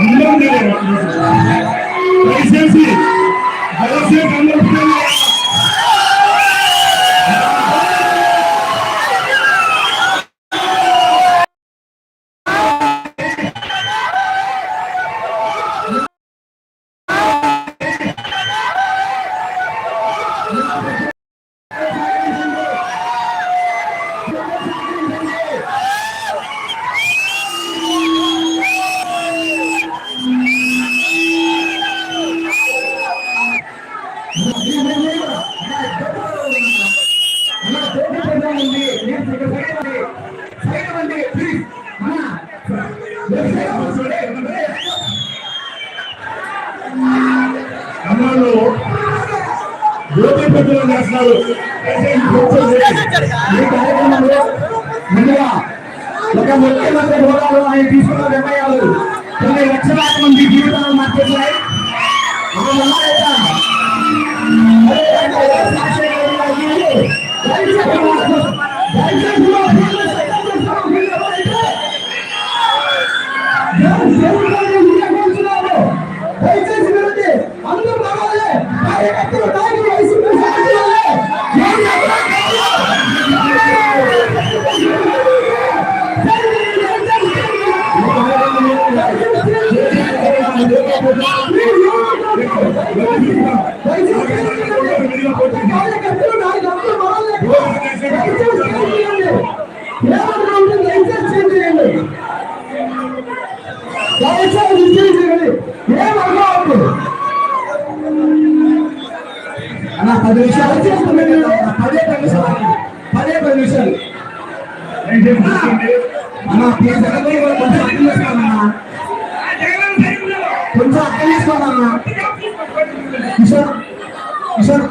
అందరూ దయచేసి అందరూ ఈ కార్యక్రమంలో ముందుగా ఒక ముఖ్యమంత్రి హోదాలో ఆయన తీసుకున్న నిర్ణయాలు కొన్ని లక్షలాది మంది జీవితాలను మార్చేశాయి ఆ పది నిమిషాలు. పదే పది నిమిషాలు పదే పది కొంచెం কিশোর কিশোর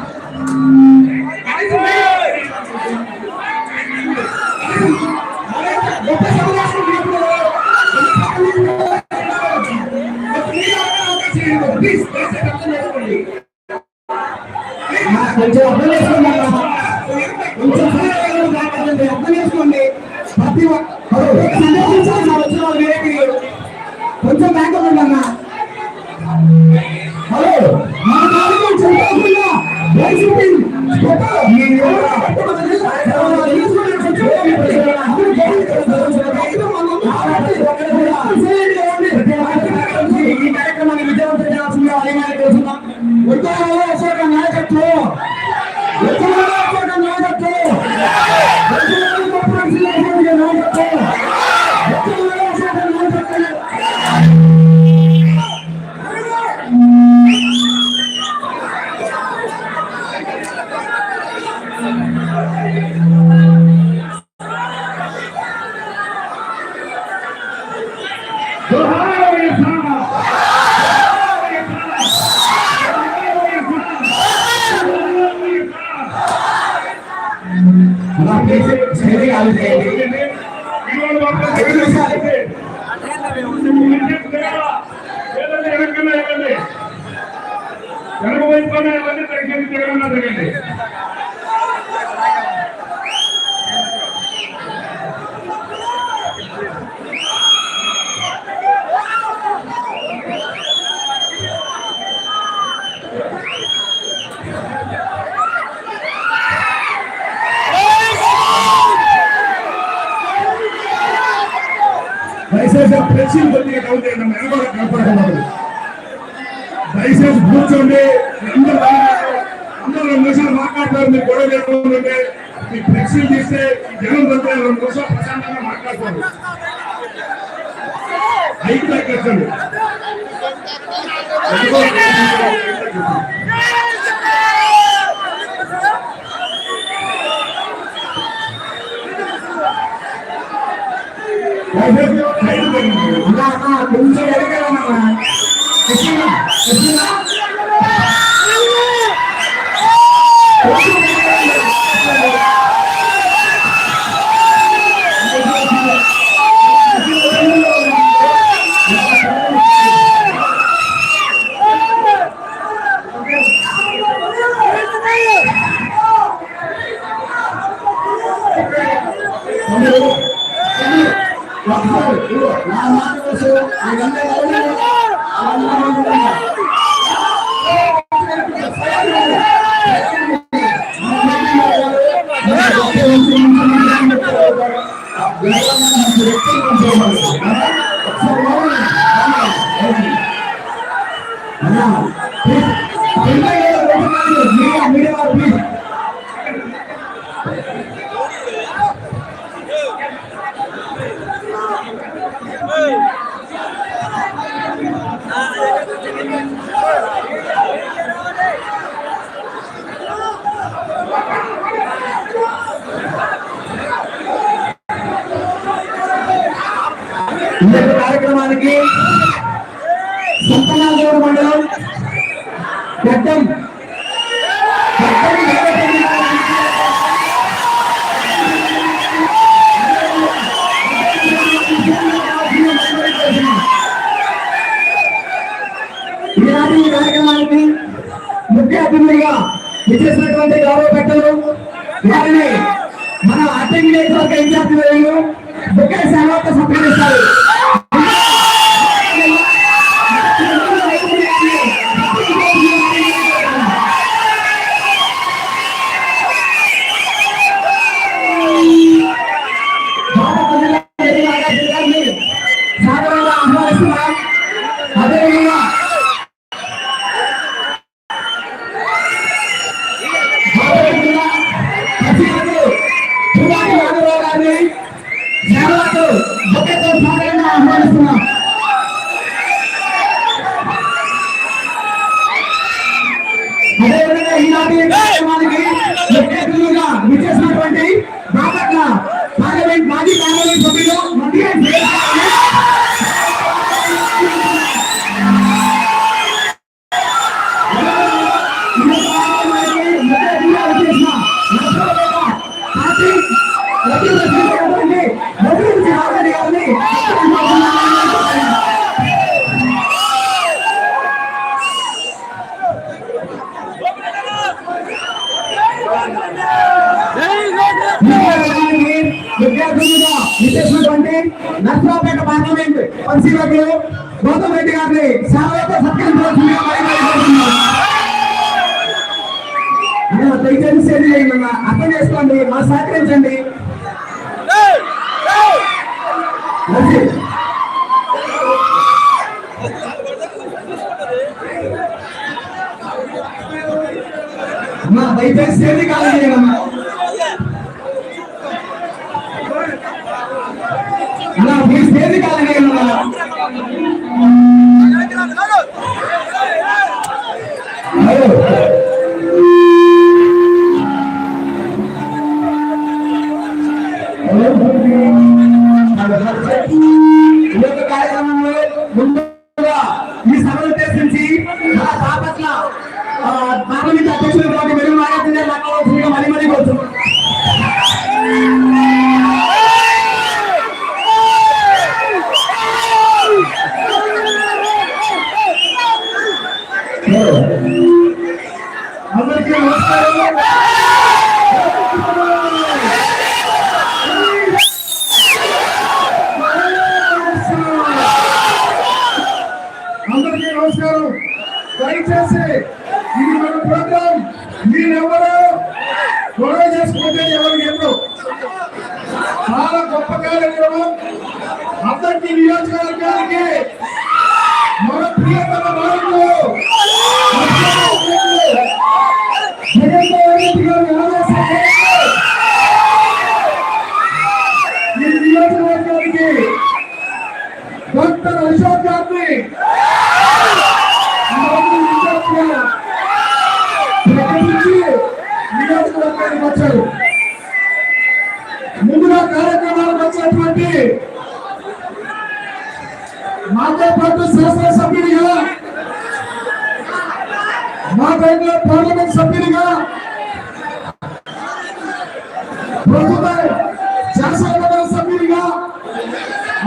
Please, please, please, please. ఎడమ వైపులోనే అవన్నీ తగ్గింది జగనన్న తగ్గింది దయచేసి ఈ చేస్తే తీస్తే జనం దగ్గర రెండు నిమిషాలు ప్రశాంతంగా మాట్లాడుకోండి హైక్ తగ్గండి కొంచెం ఎడగలన్నా కృష్ణ కృష్ణ Yeah. ఇచ్చేసినటువంటి గౌరవ పెద్దలు వారిని మన అటెండ్ నియోజకవర్గ ఇన్ఛార్జి వేలు ముఖ్య గౌతమ్ రెడ్డి గారిని సేవలతో సత్కరించవలసిందిగా దయచేసి సేవ చేయండి అర్థం చేసుకోండి మా సహకరించండి. మంచి. అమ్మా దయచేసి సేవ కావాలి ভালো ప్రోగ్రాం మీరెవరు గొడవ చేసుకుంటే ఎవరు ఎప్పుడు? చాలా గొప్ప కార్యక్రమం. అందరికీ నియోజకవర్గానికి మన ప్రియతమ నాయకులు జగన్మోహన్ రెడ్డి గారు ఆదేశాలు కార్యక్రమానికి వచ్చారు ముందుగా కార్యక్రమానికి వచ్చినటువంటి మాతో పాటు శాసనసభ్యుడిగా మా టైంలో పార్లమెంట్ సభ్యుడిగా ప్రస్తుత శాసనమండలి సభ్యుడిగా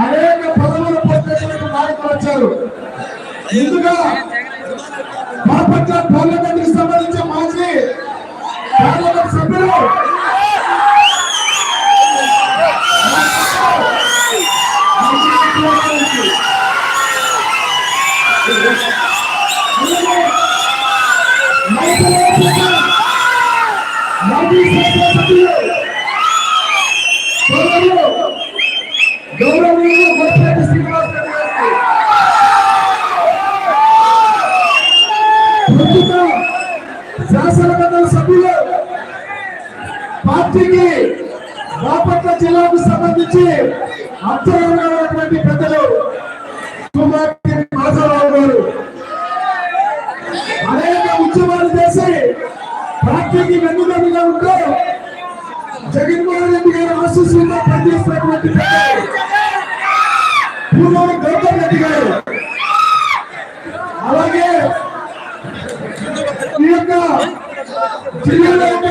అనేక పదవులు పొందినటువంటి నాయకులు వచ్చారు. ముందుగా బాపట్ల పార్లమెంట్ సంబంధించిన మాజీ పార్లమెంట్ సభ్యులు శాసనమండలి సభ్యులు పార్టీకి బాపట్ల జిల్లాకు సంబంధించి అత్యవసరంగా ఉన్నటువంటి పెద్దలు కుమార్తె మాధవరావు గారు అనేక ఉద్యమాలు చేసి పార్టీకి వెన్నుదన్నుగా ఉంటూ జగన్మోహన్ రెడ్డి గారు ఆశీస్సులతో పనిచేస్తున్నటువంటి పూర్వం గౌతమ్ రెడ్డి గారు. అలాగే ఈ యొక్క జిల్లాల యొక్క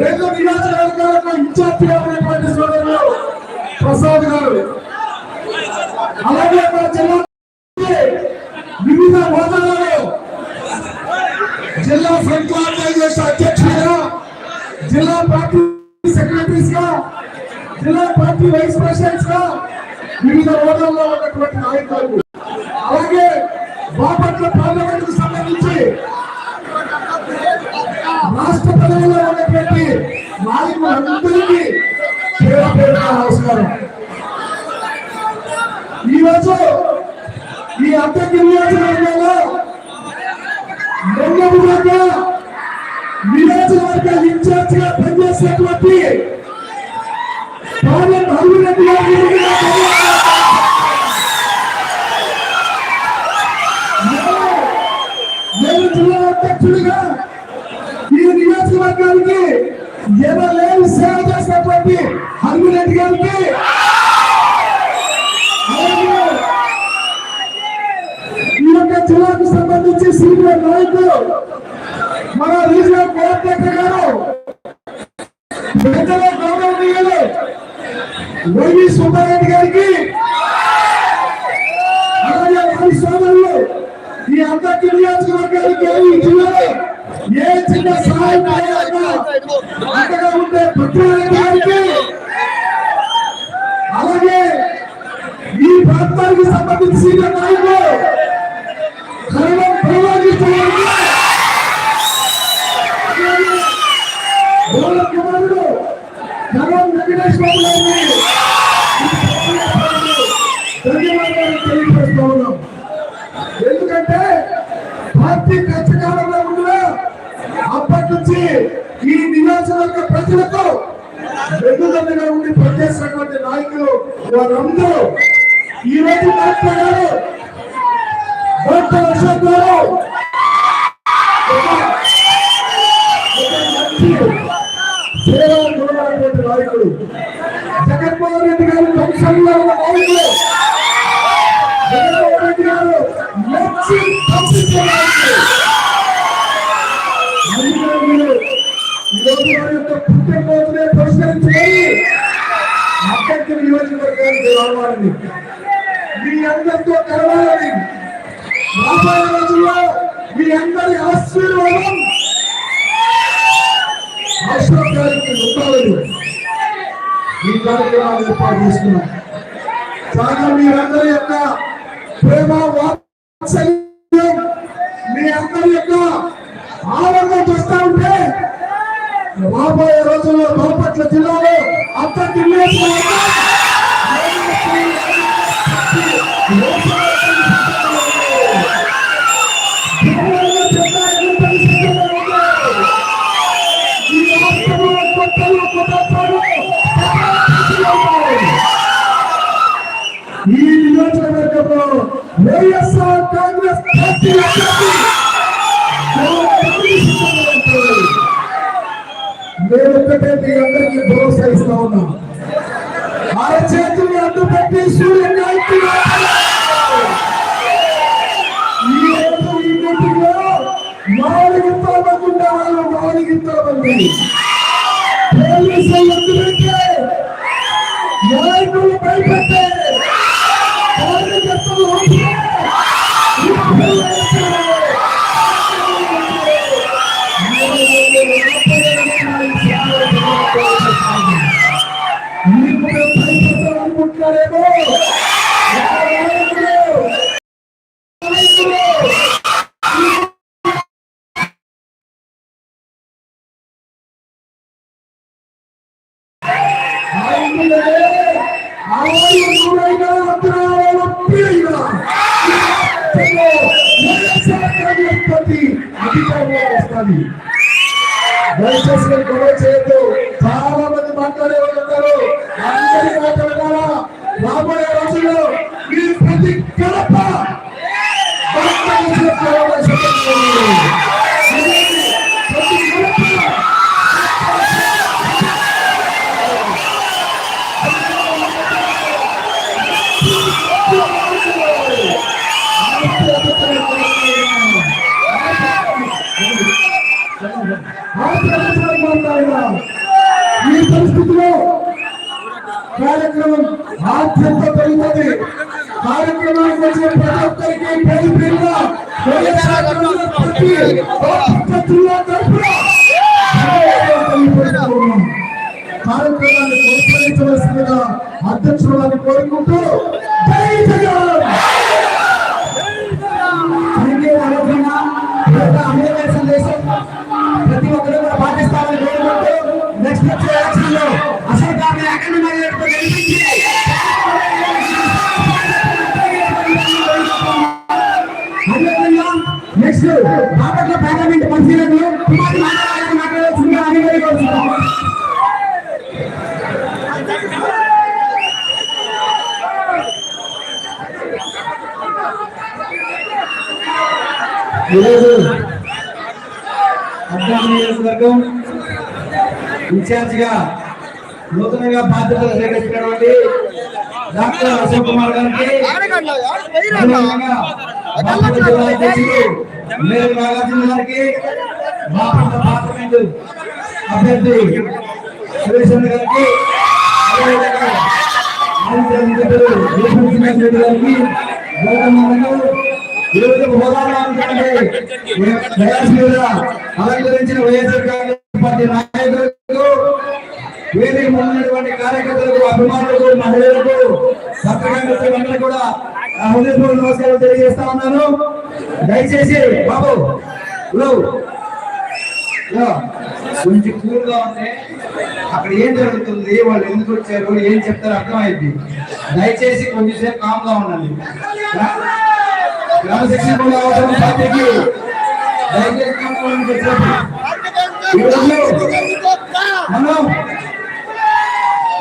రెండు నియోజకవర్గాలకు ఇన్ఛార్జిగా ఉన్నటువంటి సోదరులు ప్రసాద్ గారు. అలాగే మన జిల్లా వివిధ హోదాలలో జిల్లా ఫ్రంట్ ఆర్గనైజేషన్ అధ్యక్షుడిగా జిల్లా పార్టీ సెక్రటరీస్గా జిల్లా పార్టీ వైస్ ప్రెసిడెంట్స్గా వివిధ హోదాల్లో ఉన్నటువంటి నాయకులు అలాగే బాపట్ల పార్లమెంట్కు సంబంధించి రాష్ట్ర పదవిలో ఉన్నటువంటి నాయకులందరికీ పేరు పేరున నమస్కారం. ఈరోజు ఈ అద్దెకి నియోజకవర్గంలో రెండవగా నియోజకవర్గ ఇన్ఛార్జ్గా పనిచేసినటువంటి పాలెం హరిరెడ్డి గారి నేను జిల్లా అధ్యక్షుడిగా ఈ నియోజకవర్గానికి సేవ చేసినటువంటి గారికి ఈ యొక్క జిల్లాకు సంబంధించి సీనియర్ నాయకులు మన రీజనల్ కోఆర్డినేటర్ గారు పెద్దల గౌరవనీయులు వైవి సుబ్బారెడ్డి గారికి అలాగే వారి సోదరులు ఈ అందరికీ నియోజకవర్గానికి ఈ జిల్లాలో ఏ చిన్న సహాయం కావాలన్నా అంతగా ఉండే పద్మారెడ్డి గారికి అలాగే ఈ ప్రాంతానికి సంబంధించిన నాయకులు నియోజకవర్గ ప్రజలతో వెన్నుదన్నుగా ఉండి పనిచేసినటువంటి నాయకులు వారందరూ ఈ రోజు మాట్లాడారు. డాక్టర్ అశోక్ గారు. సేవా నాయకుడు జగన్మోహన్ రెడ్డి గారు జగన్మోహన్ రెడ్డి గారు మంచి పంపించే నాయకుడు అధికారులు ఈరోజు వారి యొక్క పుట్టినరోజునే పురస్కరించుకొని అక్కడికి నియోజకవర్గానికి రావాలని మీ అందరితో కలవాలని రాబోయే రోజుల్లో మీ అందరి ఆశీర్వాదం అశోక్ గారికి ఉండాలని ఈ కార్యక్రమాన్ని ఏర్పాటు చేస్తున్నాం. కాగా మీరందరి యొక్క ప్రేమ వాత్సల్యం మీ అందరి యొక్క ఆనందం చూస్తా ఉంటే రాబోయే రోజుల్లో బాపట్ల జిల్లాలో అంతటి ఈ నియోజకవర్గంలో వైఎస్ఆర్ కాంగ్రెస్ పార్టీ నేను ఒక్కటే మీ అందరికీ భరోసా ఇస్తా ఉన్నా. అరచేతులు అడ్డు పెట్టి సూర్యుని ఈ రోజు నాలుగు ఇంతల మంది నాలుగు ఇంతల పోలీసులు నాయకులు భయపెట్టే దయచేసి మీరు ఈ పరిస్థితిలో కార్యక్రమం ఆద్యంత పెరుగుతుంది కార్యక్రమానికి వచ్చిన ప్రతి ఒక్కరికి పేరు పేరున కార్యక్రమాన్ని ప్రోత్సహించవలసిందిగా అధ్యక్షులని కోరుకుంటూ జై జగన్! అందుకే ఆలోచన ప్రతి ఒక్కరూ కూడా పాటిస్తామని కోరుకుంటూ నెక్స్ట్ వచ్చే ఎలక్షన్లో అసలు కాని అఖండ గెలిపించి అదేవిధంగా నెక్స్ట్ బాపట్ల పార్లమెంట్ పరిశీలనలో కుమారి మాట్లాడాలని మాట్లాడాల్సిందిగా ఈరోజు అడ్డా నియోజకవర్గం ఇన్ఛార్జిగా నూతనంగా బాధ్యతలు స్వీకరించినటువంటి డాక్టర్ అశోక్ కుమార్ గారికి జిల్లా అధ్యక్షులు మేరు నాగార్జున గారికి బాపట్ల పార్లమెంటు అభ్యర్థి సురేష్ అన్న గారికి రెడ్డి గారికి ఈరోజు హోదాలో అలంకరించిన వైఎస్ఆర్ కాంగ్రెస్ పార్టీ నాయకులకు వేదిక ఉన్నటువంటి కార్యకర్తలకు అభిమానులకు మహిళలకు పత్రికా కూడా నా హృదయపూర్వక నమస్కారం తెలియజేస్తా ఉన్నాను. దయచేసి బాబు కొంచెం కూల్గా ఉంటే అక్కడ ఏం జరుగుతుంది? వాళ్ళు ఎందుకు వచ్చారు? ఏం చెప్తారో అర్థమైంది. దయచేసి కొంచెంసేపు కామ్గా ఉండండి క్రమశిక్షణ కూడా అవసరం పార్టీకి. దయచేసి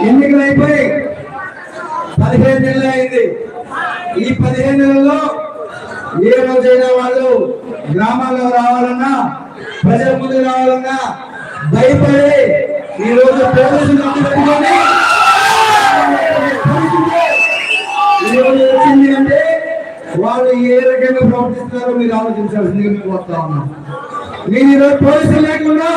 ఎన్నికలు అయిపోయి పదిహేను నెలలు అయింది. ఈ పదిహేను నెలల్లో ఏ రోజైనా వాళ్ళు గ్రామాల్లో రావాలన్నా ప్రజల ముందు రావాలన్నా భయపడి ఈ రోజు పోలీసులు ఈ రోజు వచ్చింది అంటే వాళ్ళు ఏ రకంగా ప్రవర్తిస్తున్నారో మీరు ఆలోచించాల్సిందిగా మేము వస్తా ఉన్నాం. నేను ఈరోజు పోలీసులు లేకుండా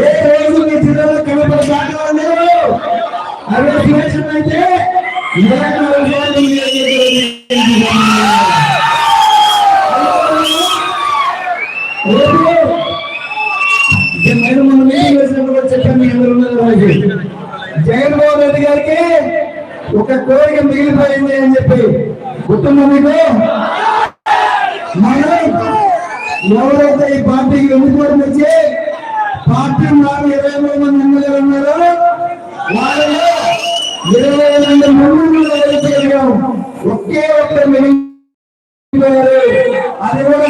ఏ రోజు మీ జిల్లాలో కనపడి దాకా ఉన్నారు అదే సురేషన్ అయితే ఇరవై నాలుగు సార్లు మీ రేపు నేను మన మీటింగ్ వేసినప్పుడు కూడా చెప్పాను మీ అందరూ ఉన్నారు రోజు జగన్మోహన్ రెడ్డి గారికి ఒక కోరిక మిగిలిపోయింది అని చెప్పి గుర్తుందా మీకు మనం ఎవరైతే ఈ పార్టీకి వెనుకోవడం వచ్చి పార్టీ నాలుగు ఇరవై మూడు మంది ఎమ్మెల్యేలు ఉన్నారో వాళ్ళలో ఇరవై రెండు ఒకే ఒక్క అది కూడా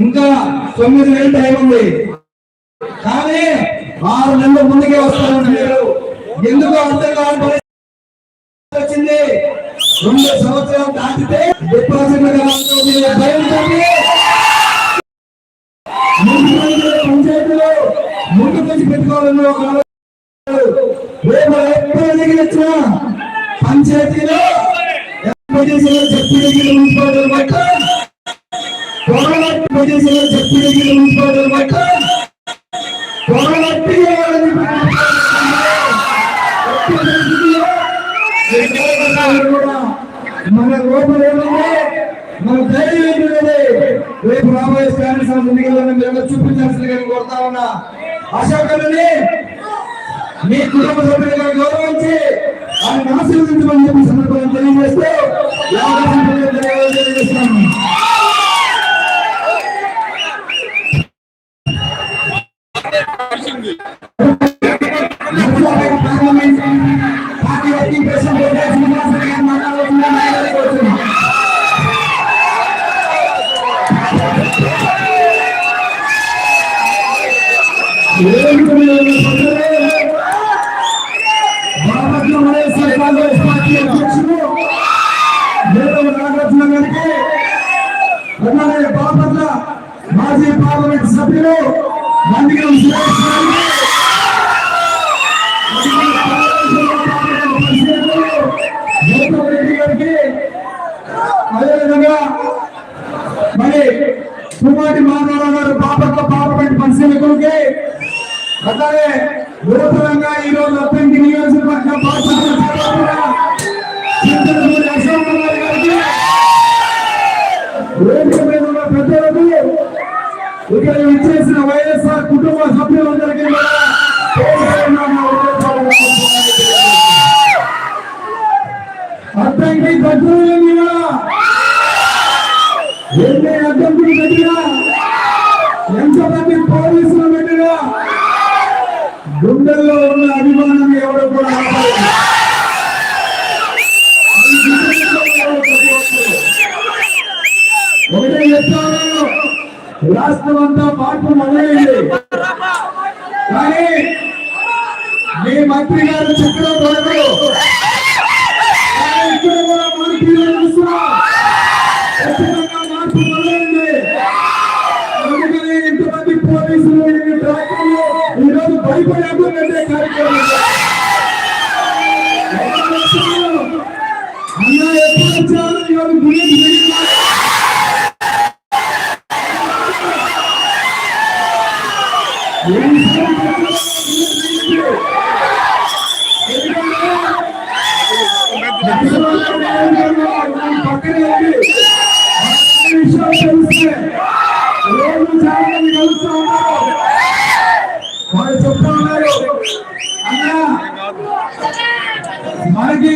ఇంకా తొమ్మిది నెలలు టైం ఉంది. కానీ ఆరు నెలల ముందుకే వస్తారండి మీరు ఎందుకు అర్థం కాని వచ్చింది రెండు సంవత్సరాలు దాటితే డిపాజిట్ భయంతో పంచాయతీలో ముందు తెచ్చి పెట్టుకోవాలని ఒక ఆలోచన. రేపు ఎప్పుడు ఎన్నికలు వచ్చినా పంచాయతీలో పొజిషన్లో చెప్పి మున్సిపాలిటీ బట్టి త్వరలో పొజిషన్లో చెప్పి మున్సిపాలిటీ బట్టి త్వరలో మన లోపల ఏముంది మన ధైర్యం ఏంటిది రేపు రాబోయే స్థానిక సంస్థ ఎన్నికల్లో మీరు చూపించాల్సిందిగా కోరుతా ఉన్నా. అశోకులని మీ కుటుంబ సభ్యులుగా గౌరవించి ఆయన ఆశీర్వదించమని చెప్పి సందర్భంగా తెలియజేస్తూ ఈ తెలియజేస్తున్నాను అదేవిధంగా మరి కుమారి మాధవరావు గారు పాపట్ల పార్లమెంట్ పరిశీలకులకి అలాగే నూతనంగా ఈ రోజు అభ్యంకి నియోజకవర్గ పెద్దలకు ఇక్కడ ఇచ్చేసిన వైఎస్ఆర్ కుటుంబ సభ్యులందరికీ కూడా పేరు పేరున నా హృదయపూర్వక నమస్కారాలు అద్దంకి గడ్డూరు ఎన్ని అడ్డంకులు పెట్టినా ఎంతమంది పోలీసులు పెట్టినా గుండెల్లో ఉన్న అభిమానం ఎవరు కూడా ఒకటే చెప్తాను రాష్ట్రం అంతా మార్పు మొదలైంది. కానీ మీ మంత్రి గారు చెప్పడం వరకు వచ్చారు ఈరోజు గురించి తెలియదు. ఏం పక్కనే ఉంది విషయాలు తెలిస్తే రోజు చాలా మంది కలుస్తూ ఉన్నారు వాళ్ళు చెప్తా ఉన్నారు అన్నా మనకి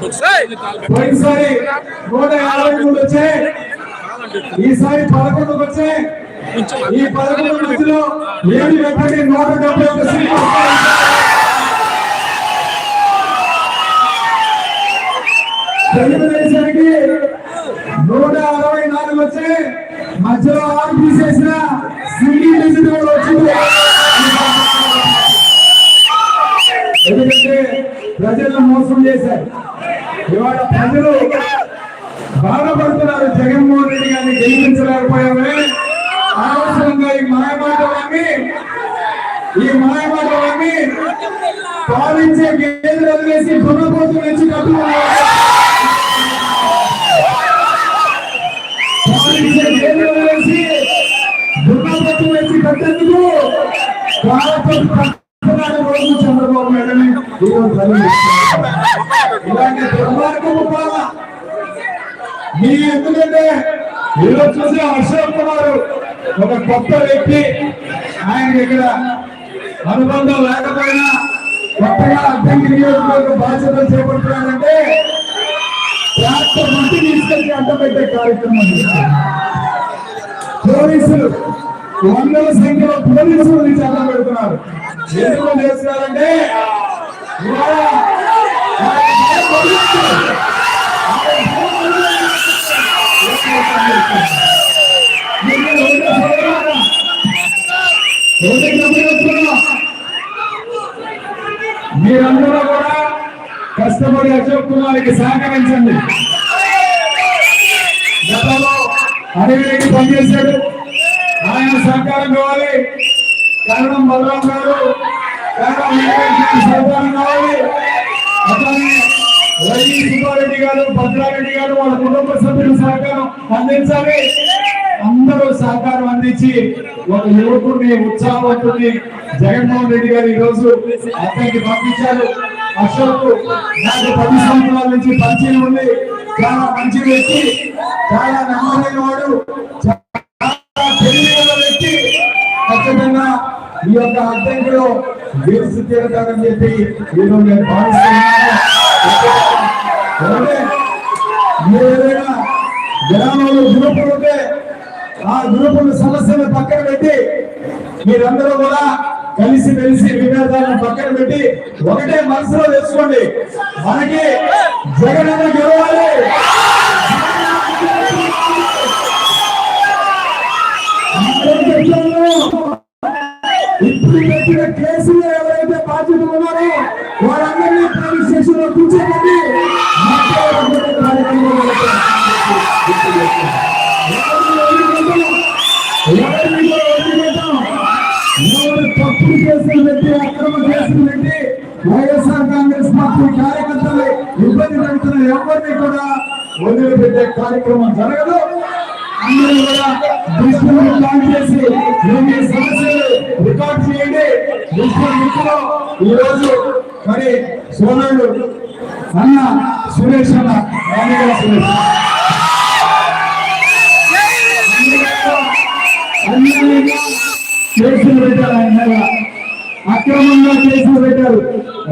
పోయినసారి నూట యాభై మూడు వచ్చాయి ఈసారి పదకొండుకు వచ్చాయి ఈ పదకొండు మధ్యలో ఏడు పెట్టండి నూట డెబ్బై ఒక సీట్లు తెలుగుదేశానికి నూట అరవై నాలుగు వచ్చాయి మధ్యలో ఆరు తీసేసిన సింగిల్ డిజిట్ కూడా వచ్చింది. ఎందుకంటే ప్రజలను మోసం చేశారు. ఇవాళ ప్రజలు బాధపడుతున్నారు జగన్మోహన్ రెడ్డి గారిని గెలిపించలేకపోయామే అనవసరంగా ఈ మాయమాటలన్నీ ఈ మాయమాటలన్నీ పాలించే కేంద్రం వదిలేసి దున్నపోతులు నుంచి కట్టుకున్నారు పాలించే కేంద్రం వదిలేసి దున్నపోతులు ఇచ్చి కట్టేందుకు భారత చంద్రబాబు నాయుడు ఈరోజు ఇలాంటి దుర్మార్గము పాలన మీ ఎందుకంటే ఈరోజు చూసి అశోక్ కుమార్ ఒక కొత్త వ్యక్తి ఆయన ఇక్కడ అనుబంధం లేకపోయినా కొత్తగా అభ్యర్థి నియోజకవర్గ బాధ్యతలు చేపడుతున్నారంటే ట్రాక్టర్ మట్టి తీసుకెళ్ళి అడ్డ పెట్టే కార్యక్రమం పోలీసులు వందల సంఖ్యలో పోలీసులు నుంచి అడ్డం పెడుతున్నారు. ఎందుకు చేస్తున్నారంటే మీరందరూ కూడా కష్టపడి అశోక్ కుమార్కి సహకరించండి. గతంలో అడవికి పనిచేశాడు. ఆయన సహకారం కావాలి. కారణం బలరాం గారు రవి సుబ్బారెడ్డి గారు భద్రారెడ్డి గారు వాళ్ళ కుటుంబ సభ్యులు సహకారం అందించాలి అందరూ సహకారం అందించి ఒక యువకుడిని ఉత్సాహవంతుడిని జగన్మోహన్ రెడ్డి గారు ఈ రోజు అతనికి పంపించారు అశోక్ నాకు పది సంవత్సరాల నుంచి పరిచయం ఉంది చాలా మంచి వ్యక్తి చాలా నమ్మకమైన వాడు చాలా తెలియని వ్యక్తి ఈ యొక్క అడ్డంకిలో గెలిచి తీరతారని చెప్పి ఈరోజు నేను భావిస్తున్నాను. ఏదైనా గ్రామంలో గ్రూపులు ఉంటే ఆ గ్రూపుల సమస్యను పక్కన పెట్టి మీరందరూ కూడా కలిసి మెలిసి విభేదాలను పక్కన పెట్టి ఒకటే మనసులో తెచ్చుకోండి. మనకి జగన్ గెలవాలి. ఒక్కరిని ఎవరిని కూడా వదిలిపెట్టే కార్యక్రమం జరగదు. అందరూ కూడా ప్లాన్ చేసి మీ సమస్యలు రికార్డ్ చేయండి. ఈ రోజు మరి సోదరుడు అన్న సురేష్ అన్న రామయ్య సురేష్. కేసులు పెట్టారు ఆయన అక్రమంగా కేసులు పెట్టారు.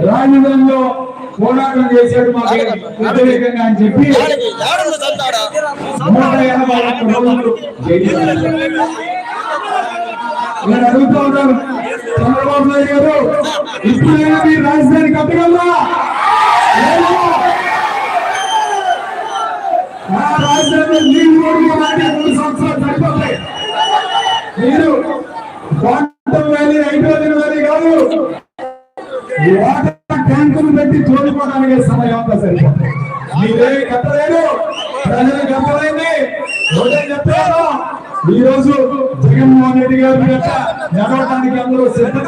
రాజధానిలో పోరాటం చేశాడు మాకు వ్యతిరేకంగా అని చెప్పి నూట ఎనభై ఒక్క రోజులు. నేను అడుగుతా ఉన్నాను చంద్రబాబు నాయుడు గారు ఇప్పుడైనా మీరు రాజధాని కట్టగలరా లేదు. ఆ రాజధాని నీళ్ళు కూడా నాటి మూడు సంవత్సరాలు సరిపోతాయి. మీరు వ్యాలీ హైడ్రోజన్ వ్యాలీ కాదు. ట్యాంకులు పెట్టి తోడుకోవడానికి సమయం అంతా సరిపోతుంది. మీరేమి చెప్పలేదు ప్రజలు కట్టలేండి ఒకటే చెప్తాను ఈ రోజు జగన్మోహన్ రెడ్డి గారు నడవడానికి అందరూ సిద్ధంగా